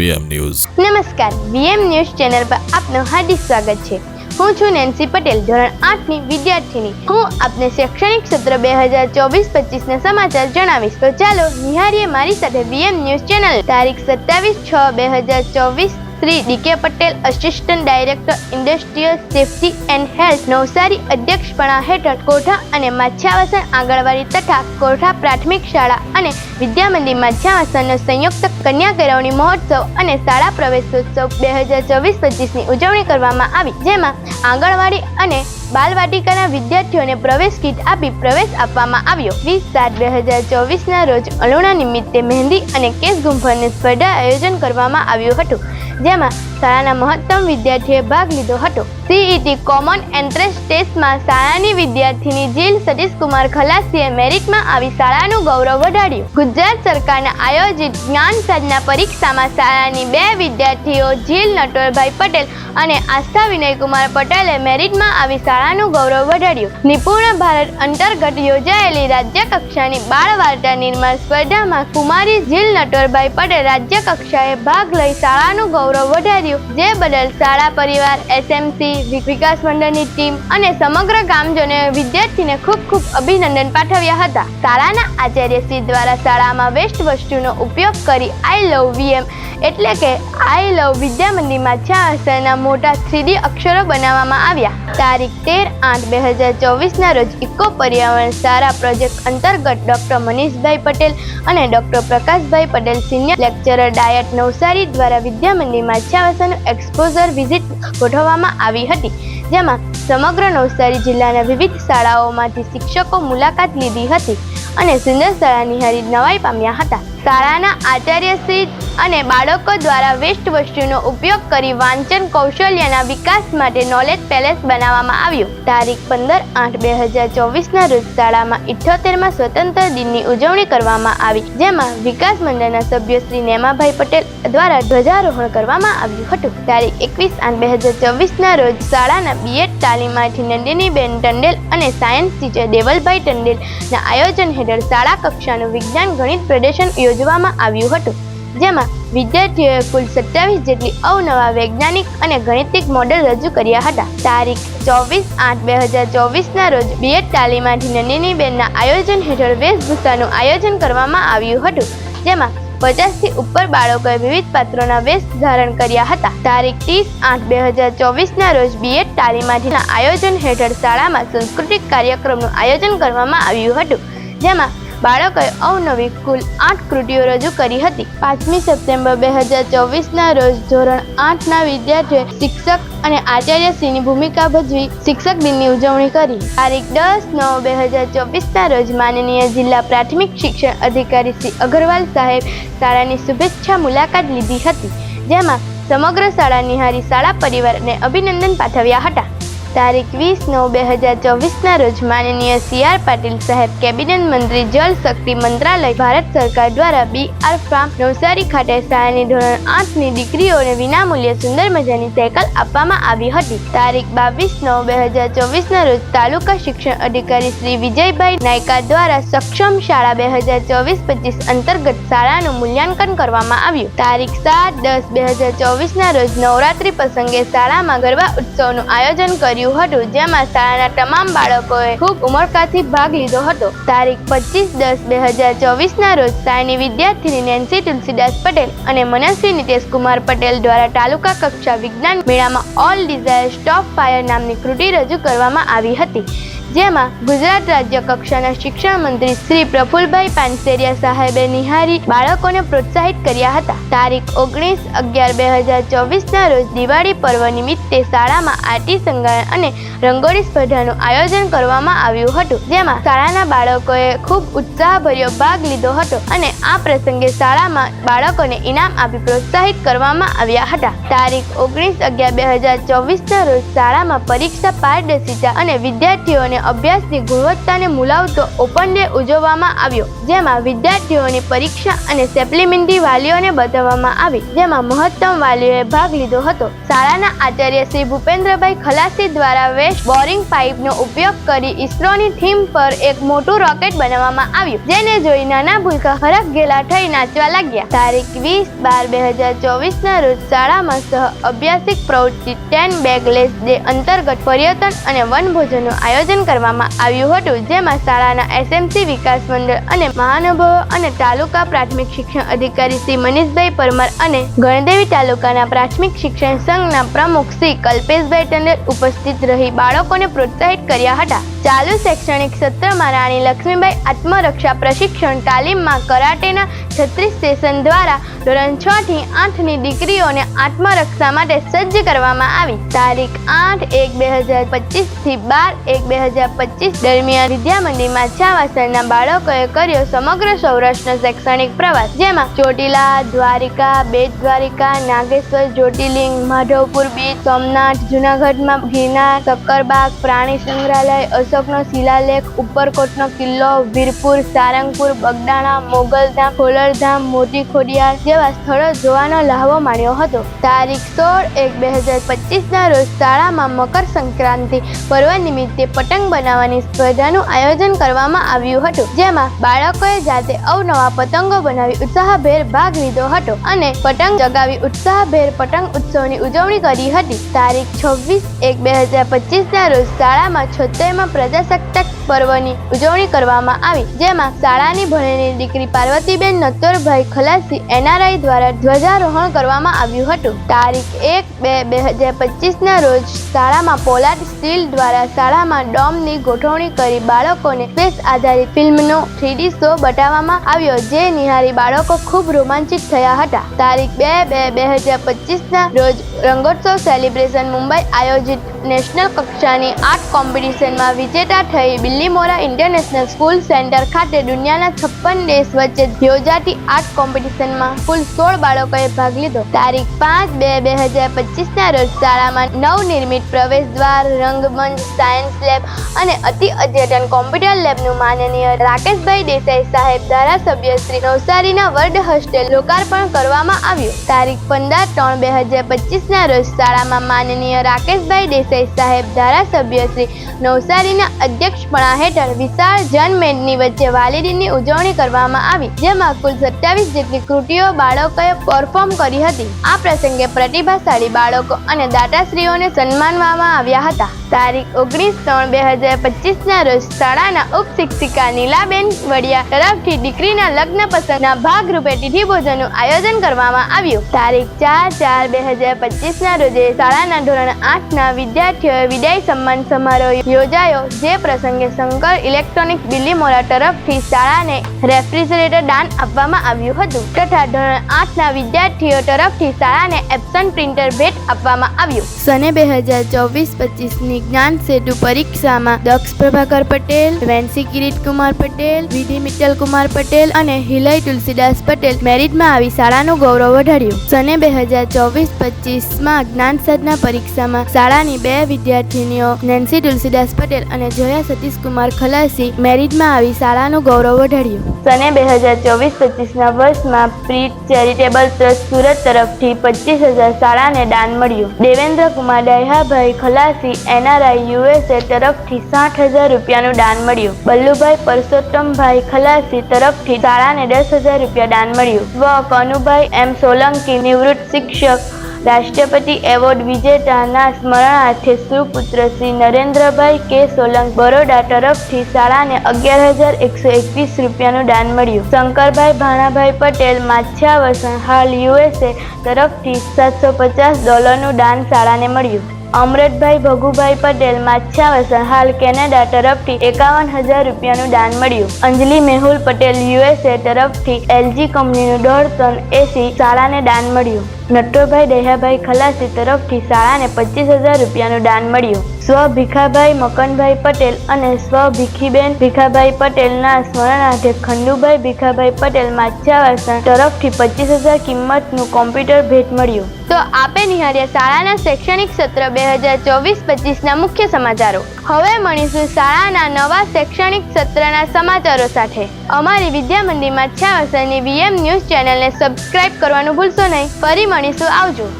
VM News. નમસ્કાર, VM news channel પર આપનું હાર્દિક સ્વાગત છે. હું છું નેન્સી પટેલ, ધોરણ આઠની વિદ્યાર્થીની. હું આપને શૈક્ષણિક સત્ર બે હજાર ચોવીસ પચીસના સમાચાર જણાવીશ. તો ચાલો નિહારીએ મારી સાથે વીએમ ન્યૂઝ ચેનલ તારીખ સત્તાવીસ છ બે હજાર ચોવીસ Shri DK Patel assistant director industrial safety and health Navsari અધ્યક્ષપણા હેઠળ કોઠા અને માછ્યાવાસન આંગણવાડી તથા કોઠા પ્રાથમિક શાળા અને વિદ્યામંદિર માછ્યાવાસનનો સંયુક્ત કન્યા કેળવણી મહોત્સવ અને શાળા પ્રવેશોત્સવ બે હજાર ચોવીસ પચીસની ઉજવણી કરવામાં આવી, જેમાં આંગણવાડી અને બાલવાટિકાના વિદ્યાર્થીઓને પ્રવેશ કીટ આપી પ્રવેશ આપવામાં આવ્યો. વીસ સાત બે હજાર ચોવીસના રોજ અલુણા નિમિત્તે મહેંદી અને કેસ ગુંફણની સ્પર્ધા આયોજન કરવામાં આવ્યું હતું. જેમાં શાળાના મહત્તમ વિદ્યાર્થીએ ભાગ લીધો હતો. સીઈટી કોમન એન્ટ્રન્સ ટેસ્ટમાં શાળાની વિદ્યાર્થીની જીલ સતીશકુમાર ખલાસીએ મેરિટમાં આવી શાળાનું ગૌરવ વધાર્યું. ગુજરાત સરકારના આયોજિત જ્ઞાન સાધના પરીક્ષામાં શાળાની બે વિદ્યાર્થીઓ જીલ નટોરભાઈ પટેલ અને આસ્થા વિનયકુમાર પટેલે મેરિટમાં આવી શાળાનું ગૌરવ વધાર્યું. નિપુણ ભારત અંતર્ગત યોજાયેલી રાજ્યકક્ષાની બાળ વાર્તા નિર્માણ સ્પર્ધામાં કુમારી જીલ નટોરભાઈ પટેલ રાજ્ય કક્ષાએ ભાગ લઈ શાળાનું ગૌરવ વધાર્યું. જે બદલ શાળા પરિવાર એસએમસી વિકાસ મંડળની ટીમ અને સમગ્ર ગામજનોએ વિદ્યાર્થીને ખૂબ ખૂબ અભિનંદન પાઠવ્યા હતા. શાળાના આચાર્ય શ્રી દ્વારા શાળામાં વેસ્ટ વસ્તુનો ઉપયોગ કરી આઈ લવ વીએમ એટલે કે આઈ લવ વિદ્યા મંદિરમાં અસરના મોટા થ્રીડી અક્ષરો બનાવવામાં આવ્યા. તારીખ તેર આઠ બે હજાર ચોવીસના રોજ ઇકો પર્યાવરણ સારા પ્રોજેક્ટ અંતર્ગત ડૉક્ટર મનીષભાઈ પટેલ અને doctor Prakashbhai Patel senior lecturer DIET Navsari દ્વારા વિદ્યા મંદિરમાં છાવાસાનું એક્સપોઝર વિઝિટ ગોઠવવામાં આવી હતી, જેમાં સમગ્ર નવસારી જિલ્લાના વિવિધ શાળાઓમાંથી શિક્ષકો મુલાકાત લીધી હતી અને સુંદર શાળા નિહાળી નવાઈ પામ્યા હતા. શાળાના આચાર્યશ્રી અને બાળકો દ્વારા વેસ્ટ વસ્તુનો ઉપયોગ કરી વાંચન કૌશલ્યના વિકાસ માટે નોલેજ પેલેસ બનાવવામાં આવ્યું. તારીખ પંદર આઠ બે હજાર ચોવીસના રોજ શાળામાં ઇઠ્યોતેરમાં સ્વતંત્ર દિનની ઉજવણી કરવામાં આવી, જેમાં વિકાસ મંડળના સભ્ય શ્રી નેમાભાઈ પટેલ દ્વારા ધ્વજારોહણ કરવામાં આવ્યું હતું. તારીખ એકવીસ આઠ બે હજાર ચોવીસના રોજ શાળાના બીએડ તાલીમાર્થી નંદિનીબેન ટંડેલ અને સાયન્સ ટીચર દેવલભાઈ ટંડેલના આયોજન હેઠળ શાળા કક્ષાનું વિજ્ઞાન ગણિત પ્રદર્શન યોજવામાં આવ્યું હતું. જેમાં વિદ્યાર્થીઓએ કુલ સત્યાવીસ જેટલી અવનવા વૈજ્ઞાનિક અને ગણિતિક મોડેલ રજૂ કર્યા હતા. તારીખ ચોવીસ આઠ બે હજાર ચોવીસના રોજ બીએડ તાલીમાર્થી નંદિનીબેનના આયોજન હેઠળ વેશભૂષાનું આયોજન કરવામાં આવ્યું હતું, જેમાં પચાસથી ઉપર બાળકોએ વિવિધ પાત્રોના વેશ ધારણ કર્યા હતા. તારીખ ત્રીસ આઠ બે હજાર ચોવીસના રોજ બીએડ તાલીમાર્થીના આયોજન હેઠળ શાળામાં સાંસ્કૃતિક કાર્યક્રમનું આયોજન કરવામાં આવ્યું હતું, જેમાં બાળકોએ અવનવી કુલ આઠ કૃતિઓ રજૂ કરી હતી. પાંચમી સપ્ટેમ્બર બે હજાર ચોવીસના રોજ ધોરણ આઠના વિદ્યાર્થીઓએ શિક્ષક અને આચાર્યશ્રીની ભૂમિકા ભજવી શિક્ષક દિનની ઉજવણી કરી. તારીખ દસ નવ બે હજાર ચોવીસના રોજ માનનીય જિલ્લા પ્રાથમિક શિક્ષણ અધિકારી શ્રી અગરવાલ સાહેબ શાળાની શુભેચ્છા મુલાકાત લીધી હતી, જેમાં સમગ્ર શાળા નિહારી શાળા પરિવારને અભિનંદન પાઠવ્યા હતા. તારીખ વીસ નવ બે હજાર ચોવીસના રોજ માનનીય સી આર પાટીલ સાહેબ, કેબિનેટ મંત્રી જળ શક્તિ મંત્રાલય, ભારત સરકાર દ્વારા બી આર ફાર્મ, નવસારી ખાતે શાળાની ધોરણ આઠની દીકરીઓને વિનામૂલ્યે સુંદર મજાની સાયકલ આપવામાં આવી હતી. તારીખ બાવીસ નવ બે હજાર ચોવીસના રોજ તાલુકા શિક્ષણ અધિકારી શ્રી વિજયભાઈ નાયકા દ્વારા સક્ષમ શાળા બે હજાર ચોવીસ પચીસ અંતર્ગત શાળાનું મૂલ્યાંકન કરવામાં આવ્યું. તારીખ સાત દસ બે હજાર ચોવીસના રોજ નવરાત્રિ પ્રસંગે શાળામાં ગરબા ઉત્સવનું આયોજન કર્યું. હતું, જેમાં શાળાના તમામ બાળકોએ ખૂબ ઉમળકાથી ભાગ લીધો હતો. તારીખ પચીસ દસ બે હજાર ચોવીસના રોજ શાળાની વિદ્યાર્થીની નેન્સી તુલસીદાસ પટેલ અને મનસ્વી નીતેશ કુમાર પટેલ દ્વારા તાલુકા કક્ષા વિજ્ઞાન મેળામાં ઓલ ડિઝાયર સ્ટોપ ફાયર નામની કૃતિ રજૂ કરવામાં આવી હતી. જેમાં ગુજરાત રાજ્ય કક્ષાના શિક્ષણ મંત્રી શ્રી પ્રફુલભાઈ પાનસેરિયા સાહેબે નિહારી બાળકોને પ્રોત્સાહિત કર્યા હતા. તારીખ ઓગણીસ અગિયાર બે હજાર ચોવીસના રોજ દિવાળી પર્વ નિમિત્તે શાળામાં આરતી સંગાયન અને રંગોળી સ્પર્ધાનું આયોજન કરવામાં આવ્યું હતું. જેમાં શાળાના બાળકોએ ખૂબ ઉત્સાહભર્યો ભાગ લીધો હતો અને આ પ્રસંગે શાળામાં બાળકોને ઇનામ આપી પ્રોત્સાહિત કરવામાં આવ્યા હતા. તારીખ ઓગણીસ અગિયાર બે હજાર ચોવીસના રોજ શાળામાં પરીક્ષા પારદર્શિતા અને વિદ્યાર્થીઓને અભ્યાસની ગુણવત્તાને મુલાવતો ઓપન ડે ઉજવવામાં આવ્યો, જેમાં વિદ્યાર્થીઓની પરીક્ષા અને સેપ્લિમેન્ટરી વાલીઓને બતાવવામાં આવી, જેમાં મહત્તમ વાલીઓએ ભાગ લીધો હતો. શાળાના આચાર્ય શ્રી ભૂપેન્દ્રભાઈ ખલાસી દ્વારા વેસ્ટ બોરિંગ પાઇપનો ઉપયોગ કરી ઇસરોની થીમ પર એક મોટું રોકેટ બનાવવામાં આવ્યું, જેને જોઈ નાના ભૂલકા હરખ ગેલા થઈ નાચવા લાગ્યા. તારીખ વીસ બાર બે હજાર ચોવીસના રોજ શાળામાં સહ અભ્યાસિક પ્રવૃત્તિ ટેન બેગલેસ ડે અંતર્ગત પર્યટન અને વનભોજનનું આયોજન કરવામાં આવ્યું હતું, જેમાં શાળાના એસએમસી વિકાસ મંડળ અને મહાનુભાવો અને તાલુકા પ્રાથમિક શિક્ષણ અધિકારી શ્રી મનીષભાઈ પરમાર અને ગણદેવી તાલુકાના પ્રાથમિક શિક્ષણ સંઘના પ્રમુખ શ્રી કલ્પેશભાઈ ટંડેલ ઉપસ્થિત રહી બાળકોને પ્રોત્સાહિત કર્યા હતા. ચાલુ શૈક્ષણિક સત્રમાં રાણી લક્ષ્મીબાઈ આત્મરક્ષા પ્રશિક્ષણ તાલીમમાં કરાટેના છત્રીસ સ્ટેશન દ્વારા ધોરણ છ થી આઠની દીકરીઓને આત્મરક્ષા માટે સજ્જ કરવામાં આવી. તારીખ આઠ એક બે હજાર પચીસથી બાર એક બે હજાર પચીસ દરમિયાન વિદ્યામંદિરમાં છાવાસરના બાળકોએ કર્યો સમગ્ર સૌરાષ્ટ્ર શૈક્ષણિક પ્રવાસ, જેમાં ચોટીલા, દ્વારિકા, બેટ દ્વારિકા, નાગેશ્વર, જ્યોતિર્લિંગ, માધવપુર બીચ, સોમનાથ, જુનાગઢમાં ગિરનાર સક્કરબાગ, પ્રાણી સંગ્રહાલય, અશોકનો શિલાલેખ, ઉપરકોટનો કિલ્લો, વીરપુર, સારંગપુર, બગદાણા, મોગલધામ ખોલરધામ મોટી ખોડિયાર જેવા સ્થળો જોવાનો લહાવો માણ્યો હતો. તારીખ સોળ એક બે હજાર પચીસના રોજ શાળામાં મકર સંક્રાંતિ પર્વ નિમિત્તે પતંગ બનાવવાની સ્પર્ધાનું આયોજન કરવામાં આવ્યું હતું. જેમાં બાળકોએ જાતે અવનવા પતંગો બનાવી ઉત્સાહભેર ભાગ લીધો હતો અને પતંગ જગાવી ઉત્સાહભેર પતંગ ઉત્સવની ઉજવણી કરી હતી. તારીખ છવ્વીસ એક બે હજાર પચીસના રોજ શાળામાં છોતેરમાં પ્રજાસત્તાક પર્વની ઉજવણી કરવામાં આવી, જેમાં શાળાની ભણેલી દીકરી પાર્વતીબેન નત્તરભાઈ ખલાસી એનઆરઆઈ દ્વારા ધ્વજારોહણ કરવામાં આવ્યું હતું. તારીખ એક બે બે હજાર પચીસના રોજ શાળામાં પોલાદ સ્ટીલ દ્વારા શાળામાં ડોમની ગોઠવણી કરી બાળકોને સ્પેસ આધારિત ફિલ્મનો થ્રીડી શો બતાવવામાં આવ્યો, જે નિહાળી બાળકો ખૂબ રોમાંચિત થયા હતા. તારીખ બે બે બે હજાર પચીસના રોજ રંગોત્સવ સેલિબ્રેશન મુંબઈ આયોજિત નેશનલ કક્ષાની આર્ટ કોમ્પિટિશનમાં વિજેતા થઈ બિલ્લીમોરા ઇન્ટરનેશનલ સ્કૂલ સેન્ટર ખાતે દુનિયાના છપ્પન દેશ વચ્ચે યોજાતી આર્ટ કોમ્પિટિશનમાં કુલ સોળ બાળકોએ ભાગ લીધો. તારીખ પાંચ બે બે હજાર પચીસના રોજ શાળામાં નવનિર્મિત પ્રવેશ દ્વાર રંગમંચ, સાયન્સ લેબ અને અતિ અદ્યતન કોમ્પ્યુટર લેબનું માનનીય રાકેશભાઈ દેસાઈ સાહેબ ધારાસભ્ય શ્રી નવસારીના વર્ડ હોસ્ટેલ લોકાર્પણ કરવામાં આવ્યું. તારીખ પંદર ત્રણ બે હજાર પચીસના રોજ શાળામાં માનનીય રાકેશભાઈ દેસાઈ સાહેબ ધારાસભ્ય શ્રી નવસારીના અધ્યક્ષપણા હેઠળ વિશાળ જનમેદની વચ્ચે વાલીડીની ઉજવણી કરવામાં આવી, જેમાં કુલ સત્યાવીસ જેટલી કૃતિઓ બાળકોએ પરફોર્મ કરી હતી. આ પ્રસંગે પ્રતિભાશાળી બાળકો અને દાતાશ્રીઓને સન્માનવામાં આવ્યા હતા. તારીખ ઓગણીસ ત્રણ બે હજાર પચીસના રોજ શાળાના ઉપશિક્ષિકા નીલાબેન વડિયા તરફથી દીકરીના લગ્ન પસંદના ભાગરૂપે તિથિ ભોજનનું આયોજન કરવામાં આવ્યું. તારીખ ચાર ચાર બે હજાર પચીસના રોજે શાળાના ધોરણ આઠના વિદ્યાર્થીઓએ વિદાય સન્માન સમારોહ યોજાયો, જે પ્રસંગે શંકર ઇલેક્ટ્રોનિક બિલ્લીમોરા તરફથી શાળાને રેફ્રિજરેટર દાન આપવામાં આવ્યું હતું તથા ધોરણ આઠના વિદ્યાર્થીઓ તરફથી શાળાને એપ્સન પ્રિન્ટર ભેટ આપવામાં આવ્યું. સને બે હજાર ચોવીસ પચીસની જ્ઞાન સેતુ પરીક્ષામાં દક્ષ પ્રભાકર પટેલ, વેન્સી કિરીટ કુમાર પટેલ વિધિ મિત્તલ કુમાર પટેલ અને હિલય તુલસીદાસ પટેલ મેરિટમાં આવી શાળાનું ગૌરવ વધાર્યું. સને બે હજાર ચોવીસ પચીસમાં જ્ઞાન સાધના પરીક્ષામાં શાળાની બે વિદ્યાર્થીનીઓ, નેન્સી તુલસીદાસ પટેલ અને જયા સતીશકુમાર ખલાસી, મેરિટમાં આવી શાળાનું ગૌરવ વધાર્યું. સને બે હજાર ચોવીસ પચીસના વર્ષમાં પ્રી ચેરિટેબલ ટ્રસ્ટ સુરત તરફથી પચીસ હજાર શાળાને દાન મળ્યું. દેવેન્દ્ર કુમાર ડાયહાભાઈ ખલાસી એનઆરઆઈ યુએસએ તરફથી સાઠ હજાર રૂપિયાનું દાન મળ્યું. બલ્લુભાઈ પરસોત્તમભાઈ ખલાસી તરફથી શાળાને દસ હજાર રૂપિયા દાન મળ્યું. સ્વ કનુભાઈ એમ સોલંકી, નિવૃત્ત શિક્ષક, રાષ્ટ્રપતિ એવોર્ડ વિજેતાના સ્મરણાર્થે સુપુત્ર શ્રી નરેન્દ્રભાઈ કે સોલંક બરોડા તરફથી શાળાને અગિયાર હજાર એકસો એકવીસ રૂપિયાનું દાન મળ્યું. શંકરભાઈ ભાણાભાઈ પટેલ માછ્યાવસન હાલ યુએસએ તરફથી સાતસો પચાસ ડોલરનું દાન શાળાને મળ્યું. અમરતભાઈ ભગુભાઈ પટેલ માછાવસન હાલ કેનેડા તરફથી એકાવન હજાર રૂપિયાનું દાન મળ્યું. અંજલિ મેહુલ પટેલ યુએસએ તરફથી એલજી કંપનીનું દોઢ ટન એસી શાળાને દાન મળ્યું. નટોભાઈ દહ્યાભાઈ ખલાસી તરફથી શાળાને પચીસ હજાર રૂપિયાનું દાન મળ્યું. સ્વ ભીખાભાઈ મકનભાઈ પટેલ અને સ્વ ભીખીબેન ભીખાભાઈ પટેલના સ્મરણાર્થે ખંડુભાઈ ભીખાભાઈ પટેલ માછાવાસણ તરફથી પચીસ હજાર કિંમતનું કોમ્પ્યુટર ભેટ મળ્યું. તો આપે નિહાળ્યા શાળાના શૈક્ષણિક સત્ર બે હજાર ચોવીસ પચીસના મુખ્ય સમાચારો. હવે મળીશું શાળાના નવા શૈક્ષણિક સત્રના સમાચારો સાથે. અમારી વિદ્યા મંદિર માછાવાસણની વીએમ ન્યૂઝ ચેનલને સબસ્ક્રાઇબ કરવાનું ભૂલશો નહીં. ફરી મળીશું આવજો.